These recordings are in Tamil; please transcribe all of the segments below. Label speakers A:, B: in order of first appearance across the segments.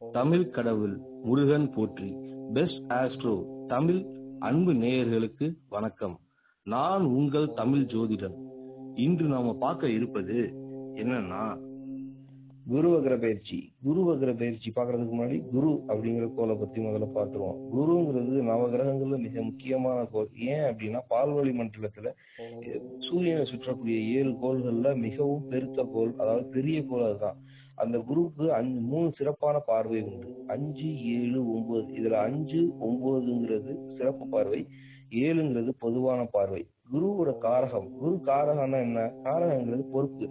A: தமிழ் கடவுள் முருகன் போற்றி. பெஸ்ட் ஆஸ்ட்ரோ தமிழ் அன்பு நேயர்களுக்கு வணக்கம். நான் உங்கள் தமிழ் ஜோதிடன் இன்று நாம பார்க்க இருப்பது என்னன்னா
B: குரு வக்ர பயிற்சி. குரு வக்ர பயிற்சி பாக்குறதுக்கு முன்னாடி குரு அப்படிங்கிற கோலை பத்தி முதல்ல பார்த்துருவோம். குருங்கிறது நவகிரகங்கள்ல மிக முக்கியமான கோள். ஏன் அப்படின்னா பால்வழி மண்டலத்துல சூரியனை சுற்றக்கூடிய ஏழு கோள்கள்ல மிகவும் பெருத்த கோள். அதாவது பெரிய கோள் அதுதான். அந்த குருவுக்கு அஞ்சு மூணு சிறப்பான பார்வை உண்டு. அஞ்சு ஏழு ஒன்பது. இதுல அஞ்சு ஒன்பதுங்கிறது சிறப்பு பார்வை. ஏழுங்கிறது பொதுவான பார்வை. குருவோட காரகம். குரு காரகம்னா என்ன? காரகங்கிறது பொறுப்பு.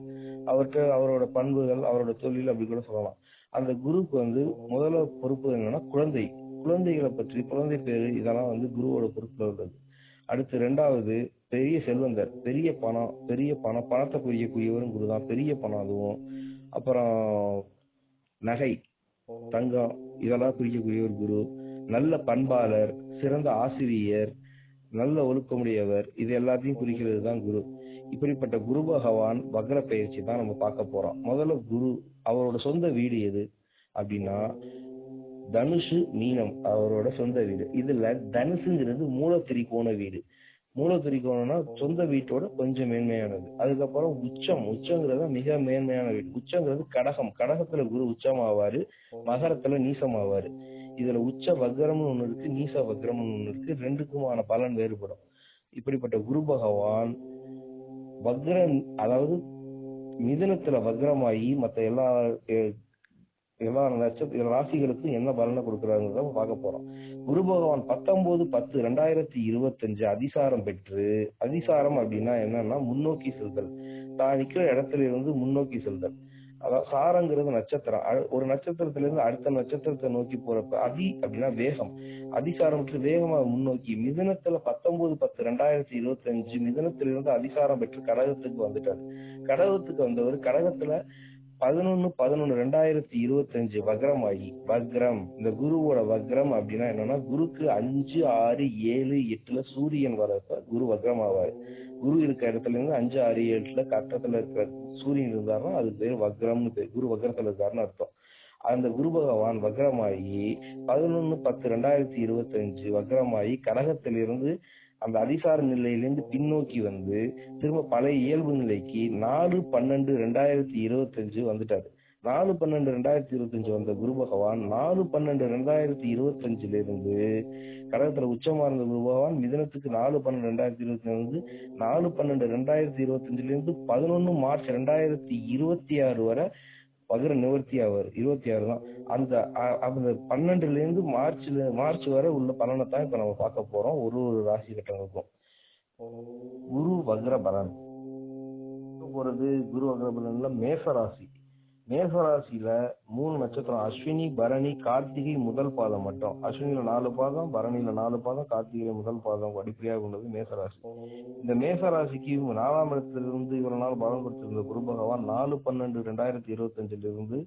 B: அவர்கிட்ட அவரோட பண்புகள் அவரோட தொழில் அப்படி கூட சொல்லலாம். அந்த குருவுக்கு வந்து முதல்ல பொறுப்பு என்னன்னா குழந்தை. குழந்தைகளை பற்றி குழந்தை பேரு இதெல்லாம் வந்து குருவோட பொறுப்புல உள்ளது. அடுத்து ரெண்டாவது பெரிய செல்வந்தர். பெரிய பணம் பெரிய பணம் பணத்தை புரியக்கூடியவரும் குரு தான் பெரிய பணம் அதுவும். அப்புறம் நகை தங்கம் இதெல்லாம் குறிக்கக்கூடிய ஒரு குரு. நல்ல பண்பாளர் சிறந்த ஆசிரியர் நல்ல ஒழுக்கமுடையவர். இது எல்லாத்தையும் குறிக்கிறது தான் குரு. இப்படிப்பட்ட குரு பகவான் வக்ர பயிற்சி தான் நம்ம பார்க்க போறோம். முதல்ல குரு அவரோட சொந்த வீடு எது அப்படின்னா தனுஷு மீனம் அவரோட சொந்த வீடு. இதுல தனுசுங்கிறது மூல திரிகோண வீடு. மூல திரிகோணம்னா சொந்த வீட்டோட கொஞ்சம் மேன்மையானது. அதுக்கப்புறம் உச்சம். உச்சங்கிறது மிக மேன்மையான வீடு. உச்சங்கிறது கடகம். கடகத்துல குரு உச்சம் ஆவாரு மகரத்துல நீசம் ஆவாரு இதுல உச்ச வக்ரம்னு ஒண்ணு இருக்கு நீச வக்ரம்னு ஒண்ணு இருக்கு. ரெண்டுக்குமான பலன் வேறுபடும். இப்படிப்பட்ட குரு பகவான் வக்ரம் அதாவது மிதனத்துல வக்ரமாகி மத்த எல்லா எல்லா நட்சத்திர ராசிகளுக்கும் என்ன பலனை கொடுக்குறாங்கிறத பார்க்க போறோம். குரு பகவான் பத்தொன்பது பத்து ரெண்டாயிரத்தி இருபத்தஞ்சு அதிசாரம் பெற்று அதிசாரம் அப்படின்னா என்னன்னா முன்னோக்கி செல்தல். தான் நிக்கிற இடத்துல இருந்து முன்னோக்கி செல்தல். அதாவது சாரங்கிறது நட்சத்திரம். ஒரு நட்சத்திரத்துல இருந்து அடுத்த நட்சத்திரத்தை நோக்கி போறப்ப அதி அப்படின்னா வேகம். அதிசாரம் பெற்று வேகமா முன்னோக்கி மிதனத்துல பத்தொன்பது பத்து ரெண்டாயிரத்தி இருபத்தி அஞ்சு மிதனத்திலிருந்து அதிசாரம் பெற்று கடகத்துக்கு வந்துட்டாரு. கடகத்துக்கு வந்தவர் கடகத்துல பதினொன்னு பதினொன்னு ரெண்டாயிரத்தி இருபத்தஞ்சு அஞ்சு வக்ரமாகி வக்ரம். இந்த குருவோட வக்ரம் அப்படின்னா என்னன்னா குருக்கு அஞ்சு ஆறு ஏழு எட்டுல சூரியன் வரப்ப குரு வக்ரம் ஆவாரு குரு இருக்க இடத்துல இருந்து அஞ்சு ஆறு ஏழுல கட்டத்துல இருக்கிற சூரியன் இருந்தாருன்னா அது பேர் வக்ரம்னு பேர். குரு வக்ரத்துல இருக்காருன்னு அர்த்தம். அந்த குரு பகவான் வக்ரமாகி பதினொன்னு பத்து ரெண்டாயிரத்தி இருபத்தஞ்சு வக்ரமாகி கடகத்திலிருந்து அந்த அதிசார நிலையிலிருந்து பின்னோக்கி வந்து திரும்ப பழைய இயல்பு நிலைக்கு நாலு பன்னெண்டு ரெண்டாயிரத்தி இருபத்தி அஞ்சு வந்துட்டாரு. நாலு பன்னெண்டு ரெண்டாயிரத்தி இருபத்தி அஞ்சு வந்த குரு பகவான் நாலு பன்னெண்டு ரெண்டாயிரத்தி இருபத்தி அஞ்சுல இருந்து கடகத்துல உச்சமா இருந்த குரு பகவான் மிதனத்துக்கு நாலு பன்னெண்டு ரெண்டாயிரத்தி இருபத்தி இருந்து நாலு பன்னெண்டு ரெண்டாயிரத்தி இருபத்தி அஞ்சுல இருந்து பதினொன்னு மார்ச் ரெண்டாயிரத்தி இருபத்தி ஆறு வரை வகுர நிவர்த்தி ஆவார் இருபத்தி ஆறு தான். அந்த அந்த பன்னெண்டுல இருந்து மார்ச்ல மார்ச் வரை உள்ள பலனை தான் இப்ப நம்ம பார்க்க போறோம். ஒரு ஒரு ராசி கட்டங்களுக்கும். குரு வக்ர பலன். போறது குரு வக்ர பலன்ல மேச ராசி. மேச ராசியில மூணு நட்சத்திரம் அஸ்வினி பரணி கார்த்திகை முதல் பாதம் மட்டும். அஸ்வினில நாலு பாதம் பரணியில நாலு பாதம் கார்த்திகை முதல் பாதம் அடிப்படையாக கொண்டது மேசராசி. இந்த மேசராசிக்கு நாலாம் இடத்திலிருந்து இவ்வளவு நாள் பலம் கொடுத்திருந்த குரு பகவான் நாலு பன்னெண்டு ரெண்டாயிரத்தி இருபத்தி அஞ்சுல இருந்து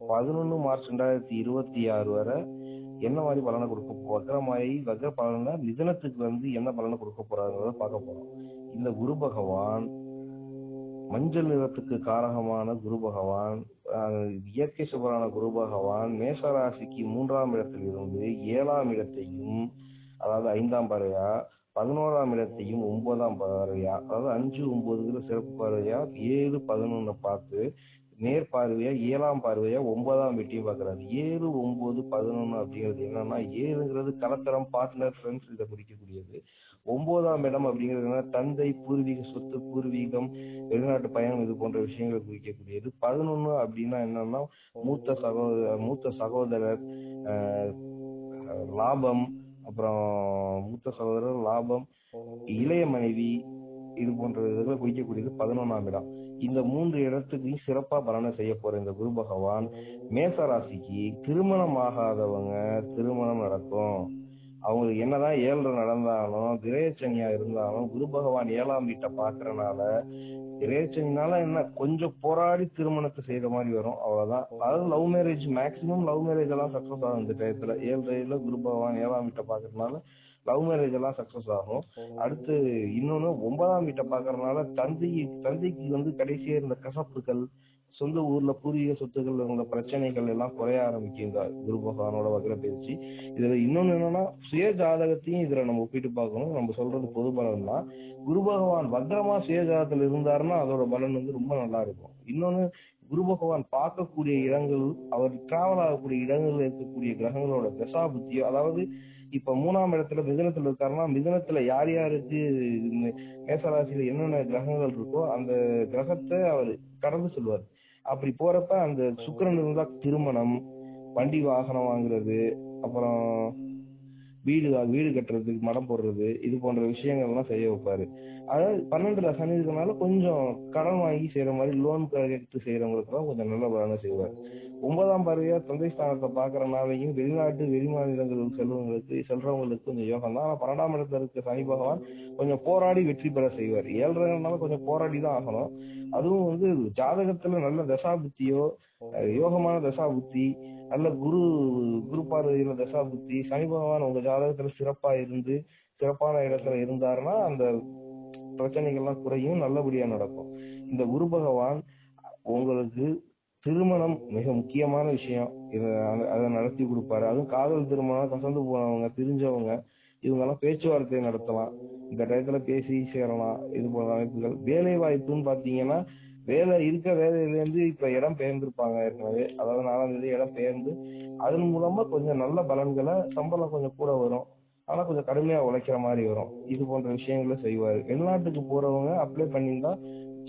B: பதினொன்னு மார்ச் ரெண்டாயிரத்தி இருபத்தி ஆறு வரை என்ன மாதிரி பலனை கொடுக்க வக்கரமாயி வக்ர பலனை மிதனத்துக்கு வந்து என்ன பலனை கொடுக்க போறாங்கிறத பார்க்க போறோம். இந்த குரு பகவான் மஞ்சள் நிறத்துக்கு காரகமான குரு பகவான் இயற்கை சுபரான குரு பகவான் மேசராசிக்கு மூன்றாம் இடத்தில் இருந்து ஏழாம் இடத்தையும் அதாவது ஐந்தாம் பறவையா பதினோராம் இடத்தையும் ஒன்பதாம் பறவையா அதாவது அஞ்சு ஒன்பதுங்கிற சிறப்பு பறவையா ஏழு பதினொன்னு பார்த்து நேர் பார்வையா ஏழாம் பார்வையா ஒன்பதாம் வெட்டியும் பாக்குறாரு ஏழு ஒன்பது பதினொன்னு அப்படிங்கிறது என்னன்னா ஏழுங்கிறது கலத்தரம் பார்ட்னர் ஃப்ரெண்ட்ஸ் இதை குறிக்கக்கூடியது. ஒன்பதாம் இடம் அப்படிங்கிறது தந்தை பூர்வீக சொத்து பூர்வீகம் வெளிநாட்டு பயணம் இது போன்ற விஷயங்களை குறிக்கக்கூடியது. பதினொன்னு அப்படின்னா என்னன்னா மூத்த சகோதர மூத்த சகோதரர் லாபம் அப்புறம் மூத்த சகோதரர் லாபம் இளைய மனைவி இது போன்ற இதுகளை குறிக்கக்கூடியது பதினொன்னாம் இடம். இந்த மூன்று இடத்துக்கும் சிறப்பா பலனை செய்ய போற இந்த குரு பகவான் மேச ராசிக்கு திருமணம் ஆகாதவங்க திருமணம் நடக்கும். அவங்களுக்கு என்னதான் ஏழரை நடந்தாலும் திரேச்சனியா இருந்தாலும் குரு பகவான் ஏழாம் வீட்டை பாக்குறனால திரேச்சனினால என்ன கொஞ்சம் போராடி திருமணத்தை செய்யற மாதிரி வரும். அவ்வளவுதான். அதாவது love marriage maximum love marriage எல்லாம் சக்சஸ் ஆகும் இந்த டயத்துல ஏழரையில குரு பகவான் ஏழாம் வீட்டை பாக்குறதுனால லவ் மேரேஜ் எல்லாம் சக்சஸ் ஆகும் அடுத்து இன்னொன்னு ஒன்பதாம் வீட்டை பாக்குறதுனால தந்தை தந்தைக்கு வந்து கடைசியா இருந்த கசப்புகள் சொந்த ஊர்ல பூர்வீக சொத்துக்கள் உள்ள பிரச்சனைகள் எல்லாம் குறைய ஆரம்பிக்கும் குரு பகவானோட வக்ர பயிற்சி. இதுல இன்னொன்னு என்னன்னா சுய ஜாதகத்தையும் இதுல நம்ம ஒப்பிட்டு பார்க்கணும். நம்ம சொல்றது பொது பலன் தான் குரு பகவான் வக்ரமா சுய ஜாதகத்துல இருந்தாருன்னா அதோட பலன் வந்து ரொம்ப நல்லா இருக்கும். இன்னொன்னு குரு பகவான் பார்க்கக்கூடிய இடங்கள் அவர் டிராவல் ஆகக்கூடிய இடங்கள்ல இருக்கக்கூடிய கிரகங்களோட தசா புத்தியோ அதாவது இப்ப மூணாம் இடத்துல மிதனத்துல இருக்காருன்னா மிதனத்துல யார் யாருக்கு மேசராசியில என்னென்ன கிரகங்கள் இருக்கோ அந்த கிரகத்தை அவர் கடந்து சொல்லுவார் அப்படி போறப்ப அந்த சுக்கரன் இருந்தா திருமணம் வண்டி வாகனம் வாங்குறது அப்புறம் வீடு வீடு கட்டுறதுக்கு மடம் போடுறது இது போன்ற விஷயங்கள் எல்லாம் செய்ய வைப்பாரு. அதாவது பன்னெண்டுல சனி இருக்கனால கொஞ்சம் கடன் வாங்கி செய்யற மாதிரி லோன் எடுத்து செய்யறவங்களுக்கு தான் கொஞ்சம் நல்ல பலனை செய்வார். ஒன்பதாம் பார்வையா தந்தை ஸ்தானத்தை பாக்குறனாலையும் வெளிநாட்டு வெளிமாநிலங்களுக்கு செல்வங்களுக்கு செல்றவங்களுக்கு கொஞ்சம் யோகம் தான். ஆனா பன்னெண்டாம் இடத்துல இருக்க சனி பகவான் கொஞ்சம் போராடி வெற்றி பெற செய்வார். ஏழ்றதுனால கொஞ்சம் போராடி தான் ஆகணும். அதுவும் வந்து ஜாதகத்துல நல்ல தசா புத்தியோ யோகமான தசா புத்தி நல்ல குரு குரு பார்வையில தசா புத்தி சனி பகவான் உங்க ஜாதகத்துல சிறப்பா இருந்து சிறப்பான இடத்துல இருந்தாருன்னா அந்த பிரச்சனைகள்லாம் குறையும் நல்லபடியா நடக்கும். இந்த குரு பகவான் உங்களுக்கு திருமணம் மிக முக்கியமான விஷயம். இதை அதை நடத்தி கொடுப்பாரு. அதுவும் காதல் திருமணம் கசந்து போனவங்க பிரிஞ்சவங்க இவங்க எல்லாம் பேச்சுவார்த்தை நடத்தலாம். இந்த டயத்துல பேசி சேரலாம். இது போன்ற அமைப்புகள். வேலை வாய்ப்புன்னு பாத்தீங்கன்னா வேலை இருக்க வேலையில இருந்து இப்ப இடம் பெயர்ந்திருப்பாங்க ஏற்கனவே. அதாவது நாலாம் தேதி இடம் பெயர்ந்து அதன் மூலமா கொஞ்சம் நல்ல பலன்களை சம்பளம் கொஞ்சம் கூட வரும். ஆனா கொஞ்சம் கடுமையா உழைக்கிற மாதிரி வரும். இது போன்ற விஷயங்களை செய்வாரு. வெளிநாட்டுக்கு போறவங்க அப்ளை பண்ணியிருந்தா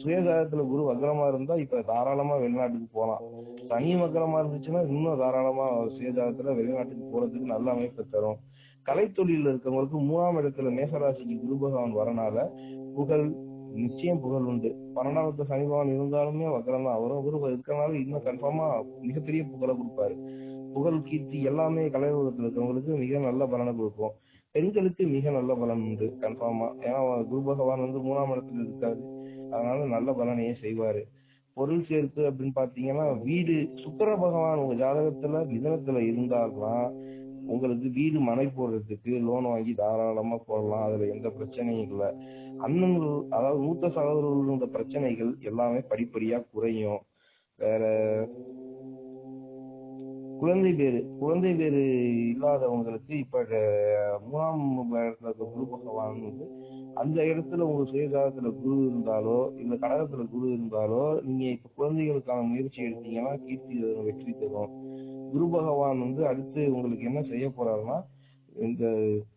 B: சுயஜாதத்துல குரு வக்கரமா இருந்தா இப்ப தாராளமா வெளிநாட்டுக்கு போகலாம் சனி வக்கரமா இருந்துச்சுன்னா இன்னும் தாராளமா சுயஜாதத்துல வெளிநாட்டுக்கு போறதுக்கு நல்ல அமைப்பு தரும். கலைத்தொழில இருக்கவங்களுக்கு மூணாம் இடத்துல மேசராசிக்கு குரு பகவான் வரனால புகழ் நிச்சயம் புகழ் உண்டு. பன்னெண்டாவது சனி பகவான் இருந்தாலுமே வக்ரம் தான் அவரும் குரு இருக்கறனால இன்னும் கன்ஃபார்மா மிகப்பெரிய புகழை கொடுப்பாரு. புகழ் கீர்த்தி எல்லாமே கலை உலகத்துல இருக்கவங்களுக்கு மிக நல்ல பலனை கொடுக்கும். பெண்களுக்கு மிக நல்ல பலன் உண்டு கன்ஃபார்மா ஏன்னா குரு பகவான் வந்து மூணாம் இடத்துல இருக்காரு. அதனால நல்ல பலனையே செய்வாரு. பொருள் சேர்ப்பு அப்படின்னு பாத்தீங்கன்னா வீடு சுக்கர பகவான் உங்க ஜாதகத்துல மிதனத்துல இருந்தாலும் உங்களுக்கு வீடு மனை போடுறதுக்கு லோன் வாங்கி தாராளமா போடலாம். அதுல எந்த பிரச்சனையும் இல்லை. அண்ணன்கள் அதாவது மூத்த சகோதரர்கள் இந்த பிரச்சனைகள் எல்லாமே படிப்படியா குறையும். வேற குழந்தை பேரு குழந்தை பேரு இல்லாதவங்களுக்கு இப்ப மூணாம் இடத்துல இருக்க குரு பகவான் வந்து அந்த இடத்துல உங்க சுயஜாதத்துல குரு இருந்தாலோ இல்ல கடகத்துல குரு இருந்தாலோ நீங்க இப்ப குழந்தைகளுக்கான முயற்சி எடுத்தீங்கன்னா கீர்த்தி தரும், வெற்றி தரும். குரு பகவான் வந்து அடுத்து உங்களுக்கு என்ன செய்ய போறாருன்னா இந்த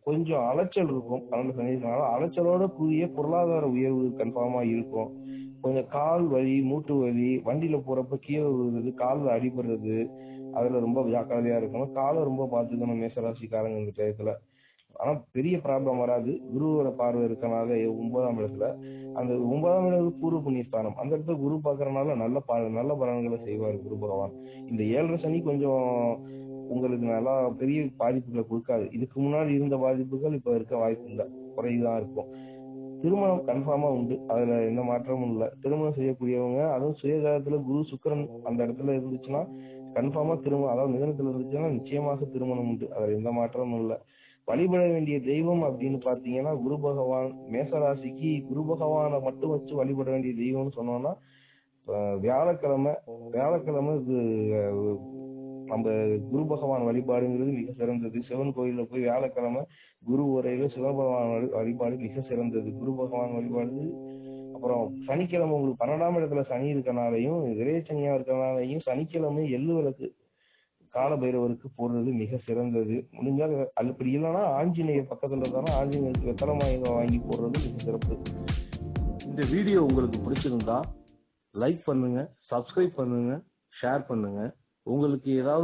B: கொஞ்சம் அலைச்சல் இருக்கும். பன்னெண்டு சனினால அலைச்சலோட கூடிய பொருளாதார உயர்வு கன்ஃபார்மா இருக்கும். கொஞ்சம் கால் வலி மூட்டு வலி வண்டியில போறப்ப கீழே விழுறது கால்ல அடிபடுறது அதுல ரொம்ப ஜாக்கிரதையா இருக்கணும். காலம் ரொம்ப பாத்துக்கணும் மேசராசிக்காரங்க இந்த டயத்துல. ஆனா பெரிய ப்ராப்ளம் வராது. குருவோட பார்வை இருக்கனால ஒன்பதாம் இடத்துல. அந்த ஒன்பதாம் இடத்துல பூர்வ புண்ணியஸ்தானம். அந்த இடத்துல குரு பாக்குறதுனால நல்ல பா நல்ல பலன்களை செய்வார் குரு பகவான். இந்த ஏழரை சனி கொஞ்சம் உங்களுக்கு நல்லா பெரிய பாதிப்புகளை கொடுக்காது. இதுக்கு முன்னாடி இருந்த பாதிப்புகள் இப்ப இருக்க வாய்ப்பு இல்லை. குறைதான் இருக்கும். திருமணம் கன்ஃபார்மா உண்டு. அதுல எந்த மாற்றமும் இல்லை. திருமணம் செய்யக்கூடியவங்க அதுவும் சுயகாலத்துல குரு சுக்கிரன் அந்த இடத்துல இருந்துச்சுன்னா கன்ஃபார்மா திருமணம் அதாவது மிதனத்துல இருந்துச்சுன்னா நிச்சயமாக திருமணம் உண்டு. அதுல எந்த மாற்றமும் இல்லை. வழிபட வேண்டிய தெய்வம் அப்படின்னு பாத்தீங்கன்னா குரு பகவான் மேசராசிக்கு குரு பகவானை மட்டும் வச்சு வழிபட வேண்டிய தெய்வம்னு சொன்னோம்னா வியாழக்கிழமை வியாழக்கிழமை இது நம்ம குரு பகவான் வழிபாடுங்கிறது மிக சிறந்தது. சிவன் கோயில்ல போய் வியாழக்கிழமை குரு உரையில சிவபகவான் வழி- வழிபாடு மிக சிறந்தது. குரு பகவான் வழிபாடு அப்புறம் சனிக்கிழமை உங்களுக்கு பன்னெண்டாம் இடத்துல சனி இருக்கனாலையும் விரைய சனியா இருக்கனாலையும் சனிக்கிழமை எள்ளு விளக்கு கால பைரவருக்கு போடுறது மிக சிறந்தது. முடிஞ்சால் அப்படி இல்லைன்னா ஆஞ்சநேயர் பக்கத்துல இருந்தாலும் ஆஞ்சநேயருக்கு வெத்தலை வாங்கி போடுறது மிக சிறப்பு.
A: இந்த வீடியோ உங்களுக்கு பிடிச்சிருந்தா லைக் பண்ணுங்க சப்ஸ்கிரைப் பண்ணுங்க ஷேர் பண்ணுங்க. உங்களுக்கு ஏதாவது